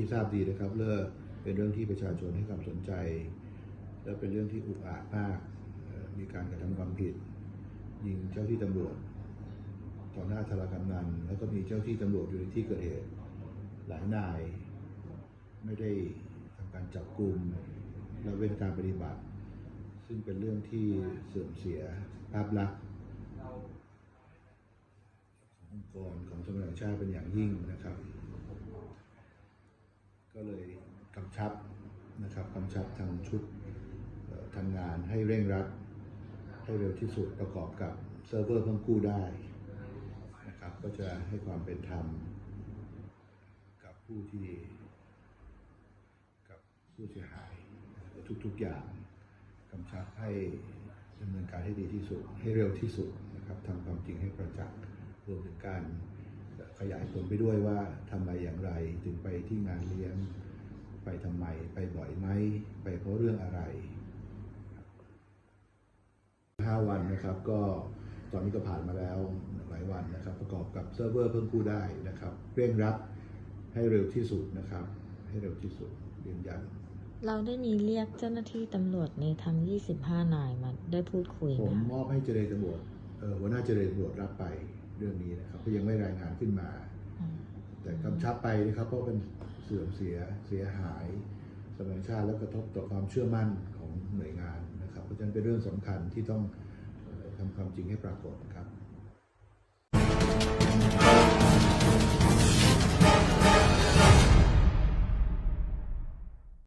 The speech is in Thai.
ที่ทราบดีนะครับเรื่องเป็นเรื่องที่ประชาชนให้ความสนใจ และเป็นเรื่องที่อุกอาจมาก มีการกระทำความผิด ยิงเจ้าที่ตำรวจต่อหน้าธารกำนันแล้วก็มีเจ้าที่ตำรวจอยู่ในที่เกิดเหตุหลายนาย ไม่ได้ทำการจับกลุ่มและเว้นการปฏิบัติ ซึ่งเป็นเรื่องที่เสื่อมเสียภาพลักษณ์ขององค์กรของสมรดชาติเป็นอย่างยิ่งนะครับ ก็เลยกำชับนะครับกำชับทางชุดทำงานให้เร่งรัด ให้เร็วที่สุดประกอบกับเซิร์ฟเวอร์เพิ่มกู้ได้นะครับก็จะให้ความเป็นธรรม กับผู้ที่ กับผู้เสียหายทุกๆอย่างกำชับให้ดำเนินการให้ดีที่สุด ให้เร็วที่สุดนะครับทำความจริงให้ประจักษ์รวมถึงการ ขยายผลไปด้วยว่าทำไมอย่างไรถึงไปที่งานเลี้ยง ไปทำไม ไปบ่อยไหม ไปเพราะเรื่องอะไรห้าวันนะครับก็ตอนนี้ก็ผ่านมาแล้วหลายวันนะครับ ประกอบกับเซิร์ฟเวอร์เพิ่มกู้ได้นะครับเร่งรัดให้เร็วที่สุดนะครับ ให้เร็วที่สุดยืนยันเราได้มีเรียกเจ้าหน้าที่ตำรวจในทั้ง 25 นายมาได้พูดคุยผไหมมคะมอบให้เจรตำรวจเอ่อหัวหน้าเจรตำรวจรับไป เรื่องนี้นะครับ ก็ยังไม่รายงานขึ้นมา แต่กำชับไปนะครับ เพราะเป็นเสื่อมเสียเสียหายสมรชาติและกระทบต่อความเชื่อมั่นของหน่วยงานนะครับ เพราะฉะนั้นเป็นเรื่องสำคัญที่ต้องเอ่อทำความจริงให้ปรากฏครับ